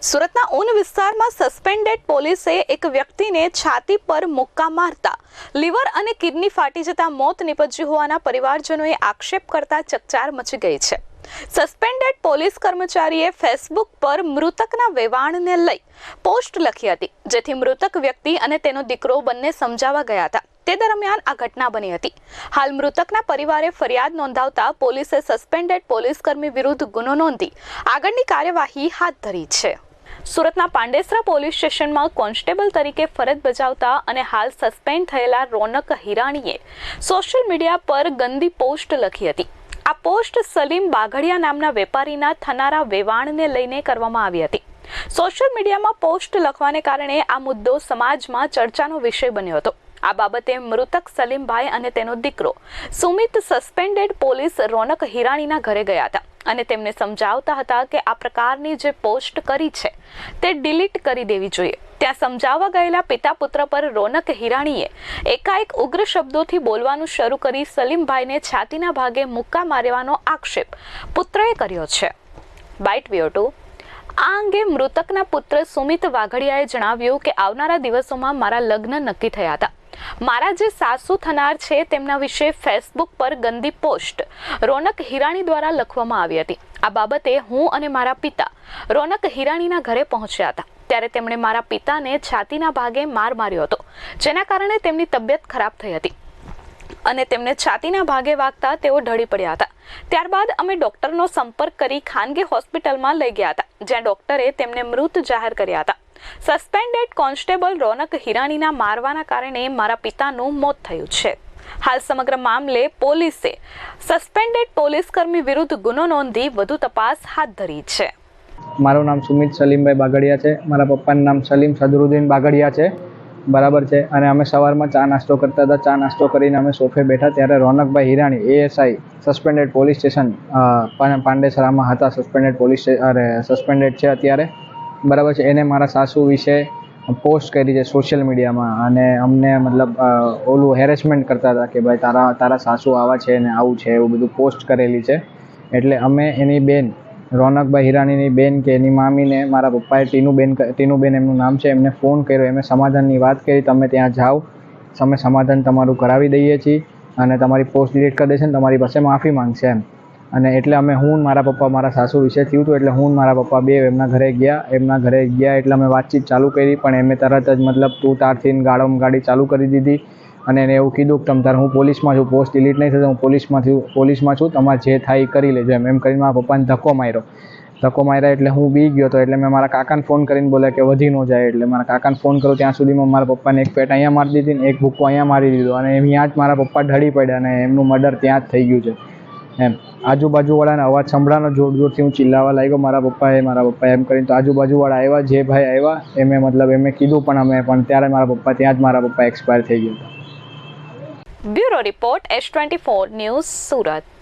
સુરતના ઉન વિસ્તારમાં સસ્પેન્ડેડ પોલીસે એક વ્યક્તિને છાતી પર મુક્કા મારતા લીવર અને કિડની ફાટી જતા મોત નીપજ્યું હોવાના પરિવારજનોએ આક્ષેપ કરતા ચકચાર મચી ગઈ છે. સસ્પેન્ડેડ પોલીસ કર્મચારીએ ફેસબુક પર મૃતકના વેવાણને લઈ પોસ્ટ લખી હતી, જેથી મૃતક વ્યક્તિ અને તેનો દીકરો બંને સમજાવવા ગયા હતા. તે દરમિયાન આ ઘટના બની હતી. હાલ મૃતકના પરિવારે ફરિયાદ નોંધાવતા પોલીસે સસ્પેન્ડેડ પોલીસકર્મી વિરુદ્ધ ગુનો નોંધી આગળની કાર્યવાહી હાથ ધરી છે. સુરતના પાંડેસરા પોલીસ સ્ટેશનમાં કોન્સ્ટેબલ તરીકે ફરજ બજાવતા અને હાલ સસ્પેન્ડ થયેલા રોનક હિરાણીએ સોશિયલ મીડિયા પર ગંદી પોસ્ટ લખી હતી. આ પોસ્ટ સલીમ બાઘડિયા નામના વેપારીના થનારા વેવાણને લઈને કરવામાં આવી હતી. સોશિયલ મીડિયામાં પોસ્ટ લખવાને કારણે આ મુદ્દો સમાજમાં ચર્ચાનો વિષય બન્યો હતો. આ બાબતે મૃતક સલીમભાઈ અને તેનો દીકરો સુમિત સસ્પેન્ડેડ પોલીસ રોનક હિરાણીના ઘરે ગયા હતા. અને તેમને સમજાવતા હતા કે આ પ્રકારની જે પોસ્ટ કરી છે, તે ડિલીટ કરી દેવી જોઈએ. ત્યાં સમજાવવા ગયેલા પિતા પુત્ર પર રોનક હિરાણીએ એકાએક ઉગ્ર શબ્દોથી બોલવાનું શરૂ કરી સલીમભાઈને છાતીના ભાગે મુક્કા મારવાનો આક્ષેપ પુત્રએ કર્યો છે. બાઇટ વિયો ટુ આ અંગે મૃતકના પુત્ર સુમિત વાઘડિયાએ જણાવ્યું કે આવનારા દિવસોમાં મારા લગ્ન નક્કી થયા હતા. મારા જે સાસુ થનાર છે, તેમના વિશે ફેસબુક પર ગંદી પોસ્ટ રોનક હિરાણી દ્વારા લખવામાં આવી હતી. આ બાબતે હું અને મારા પિતા રોનક હિરાણીના ઘરે પહોંચ્યા હતા. ત્યારે તેમણે મારા પિતાને છાતીના ભાગે માર માર્યો હતો, જેના કારણે તેમની તબિયત ખરાબ થઈ હતી. અને તેમને છાતીના ભાગે વાગતા તેઓ ઢળી પડ્યા હતા. ત્યારબાદ અમે ડોક્ટરનો સંપર્ક કરી ખાનગી હોસ્પિટલમાં લઈ ગયા હતા, જ્યાં ડોક્ટરે તેમને મૃત જાહેર કર્યા હતા. સસ્પેન્ડેડ કોન્સ્ટેબલ રોનક હિરાણીના મારવાના કારણે મારા પિતાનું મોત થયું છે. હાલ સમગ્ર મામલે પોલીસે સસ્પેન્ડેડ પોલીસ કર્મી વિરુદ્ધ ગુનો નોંધી વધુ તપાસ હાથ ધરી છે. મારું નામ સુમિત સલીમભાઈ બાગડિયા છે. મારા પપ્પાનું નામ સલીમ સદરુદ્દીન બાગડિયા છે. બરાબર છે. અને અમે સવારમાં ચા નાસ્તો કરતા હતા. ચા નાસ્તો કરીને અમે સોફે બેઠા ત્યારે રોનકભાઈ Hirani ASI suspended police station પાંડેસરામાં હતા. સસ્પેન્ડેડ પોલીસ અરે સસ્પેન્ડેડ છે અત્યારે. બરાબર છે. એને મારા સાસુ વિશે પોસ્ટ કરી છે સોશિયલ મીડિયામાં અને અમને મતલબ ઓલું હેરેસમેન્ટ કરતા હતા કે ભાઈ તારા તારા સાસુ આવા છે ને આવું છે, એવું બધું પોસ્ટ કરેલી છે. એટલે અમે એની બેન, રોનકભાઈ હિરાણીની બેન કે એની મામીને, મારા પપ્પાએ ટીનુબેન ટીનુબેન એમનું નામ છે, એમને ફોન કર્યો. એમને સમાધાનની વાત કરી, તમે ત્યાં જાઓ, અમે સમાધાન તમારું કરાવી દઈએ છીએ અને તમારી પોસ્ટ ડિલીટ કરી દેશે ને તમારી પાસે માફી માંગશે એમ. અને એટલે અમે હું મારા પપ્પા, મારા સાસુ વિશે થયું હતું એટલે હું મારા પપ્પા બે એમના ઘરે ગયા, એમના ઘરે ગયા એટલે અમે વાતચીત ચાલુ કરી, પણ એમે તરત જ મતલબ તું તારથી ગાળમ ગાડી ચાલુ કરી દીધી અને એને એવું કીધું કે તમ તારે, હું પોલીસમાં છું, પોસ્ટ ડિલીટ નહીં થશે હું પોલીસમાં છું પોલીસમાં છું, તમારે જે થાય એ કરી લેજો એમ એમ કરીને મારા પપ્પાને ધક્કો માર્યો. ધક્કો માર્યા એટલે હું બી ગયો હતો એટલે મેં મારા કાકાને ફોન કરીને બોલ્યા કે વધી ન જાય એટલે મારા કાકાને ફોન કર્યો, ત્યાં સુધીમાં મારા પપ્પાને એક પેટ અહીંયા મારી દીધી ને એક ભૂક્કો અહીંયા મારી દીધો અને અહીંયા જ મારા પપ્પા ઢળી પડ્યા અને એમનું મર્ડર ત્યાં જ થઈ ગયું છે. એમ. આજુબાજુવાળાને અવાજ સંભળાનો જોર જોરથી હું ચિલ્લાવા લાગ્યો. મારા પપ્પાએ મારા પપ્પાએ એમ કરીને તો આજુબાજુવાળા આવ્યા જે ભાઈ આવ્યા એમે મતલબ એમે કીધું પણ અમે, પણ ત્યારે મારા પપ્પા, ત્યાં જ મારા પપ્પા એક્સપાયર થઈ ગયા હતા. Bureau report, S twenty four news Surat.